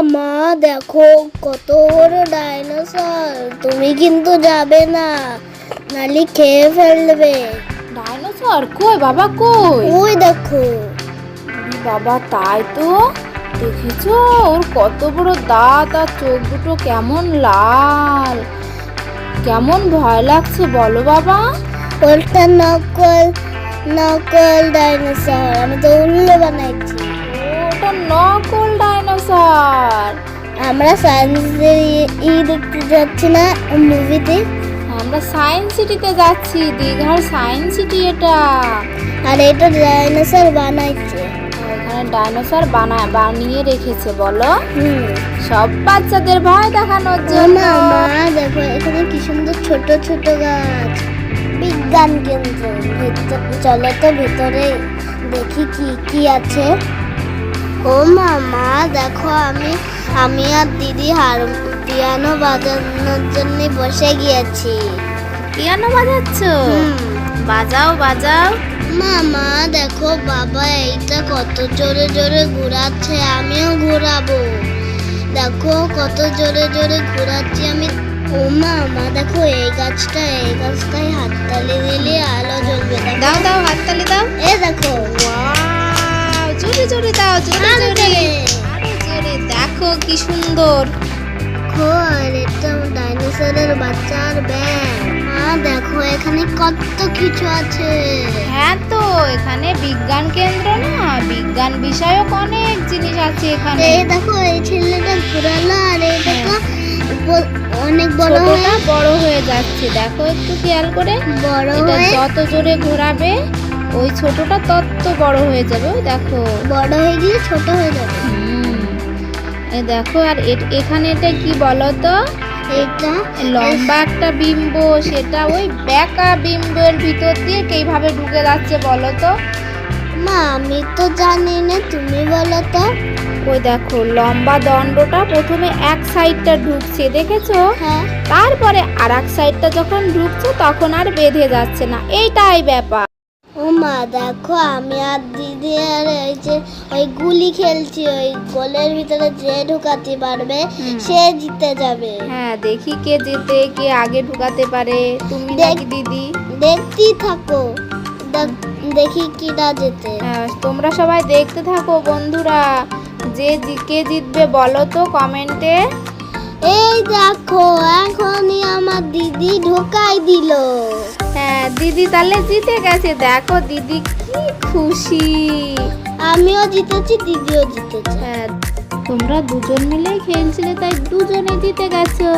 মা দেখো কত বড় ডাইনোসর তুমি কিন্তু যাবে না নালি খেয়ে ফেলবে। ডাইনোসর কই বাবা কই? ওই দেখো। বাবা তাই তো। দেখেছ? ওর কত বড় দাঁত আর চোখ দুটো কেমন লাল। কেমন ভয় লাগছে বলো বাবা। ওটা নকল নকল ডাইনোসর আমি তো উল্লে বানাইছি। ওটা নকল ডাইনোসর আমরা সায়েন্সের ই দেখতে যাচ্ছি না মুভিতে আমরা সায়েন্স সিটিতে যাচ্ছি দীঘার সায়েন্স সিটি এটা। আর এটা ডাইনোসর বানাইছে। এখানে ডাইনোসর বানায় বানিয়ে রেখেছে বলো। সব বাচ্চাদের ভয় দেখানোর জন্য। মা দেখো এখানে কি সুন্দর ছোট ছোট গাছ। বিজ্ঞান কেন্দ্র। চলো তো ভেতরে দেখি কি কি আছে। ও মা মা দেখো আমি আমি আর দিদি হার পিয়ানো বাজানোর জন্য বসে গিয়েছি। পিয়ানো বাজাচ্ছ? বাজাও বাজাও। মা মা দেখো বাবা এইটা কত জোরে জোরে ঘোরাচ্ছে আমিও ঘোরাবো। দেখো কত জোরে জোরে ঘোরাচ্ছি আমি। ও মা মা দেখো এই গাছটা এই গাছটায় হাততালি দিলে আলো জ্বলবে। দাও দাও হাততালি দাও। এ দেখো। জোরে জোরে দাও জোরে। জোরে। আরও জোরে। দেখো কি সুন্দর। আর এটা ডাইনোসরের বাচ্চার ব্যাগ। মা দেখো এখানে কত কিছু আছে। হ্যাঁ তো এখানে বিজ্ঞান কেন্দ্র না বিজ্ঞান বিষয়ক অনেক জিনিস আছে এখানে। এই দেখো এই ছেলেটা ঘোরালো আর এই দেখো অনেক বড় হয়ে বড় হয়ে যাচ্ছে। দেখো একটু খেয়াল করে। বড় হয়ে যত জোরে ঘোরাবে ওই ছোটটা তত বড় হয়ে যাবে ওই দেখো। বড় হয়ে গিয়ে ছোট হয়ে যাবে। হুম। এ দেখো আর এখানে এটা কি বলো তো এটা লম্বা একটা বিম্ব সেটা ওই বেঁকা বিম্বের ভিতর দিয়ে কীভাবে ঢুকে যাচ্ছে বলো তো মা আমি তো জানি না তুমি বলো তো। ওই দেখো লম্বা দণ্ডটা প্রথমে এক সাইডটা ঢুকছে দেখেছ? হ্যাঁ। তারপরে আর এক সাইডটা যখন ঢুকছে তখন আর বেঁধে যাচ্ছে না। এইটাই ব্যাপার। ও মা দেখো আমি আর দিদি আর ওই যে ওই গুলি খেলছি ওই গোলের ভিতরে যে ঢুকাতে পারবে সে জিতে যাবে। হ্যাঁ দেখি কে যেতে কে আগে ঢুকাতে পারে। তুমি। নাকি দিদি? দেখতেই থাকো। দেখি কি না যেতে হ্যাঁ, তোমরা সবাই দেখতে থাকো বন্ধুরা। যে কে জিতবে বলো তো কমেন্টে। এই দেখো এখনই আমার দিদি ঢোকাই দিল। দিদি তাহলে জিতে গেছে। দেখো দিদি কি খুশি। আমিও জিতেছি দিদিও জিতেছে। হ্যাঁ তোমরা দুজন মিলেই খেলছিলে তাই দুজনে জিতে গেছো।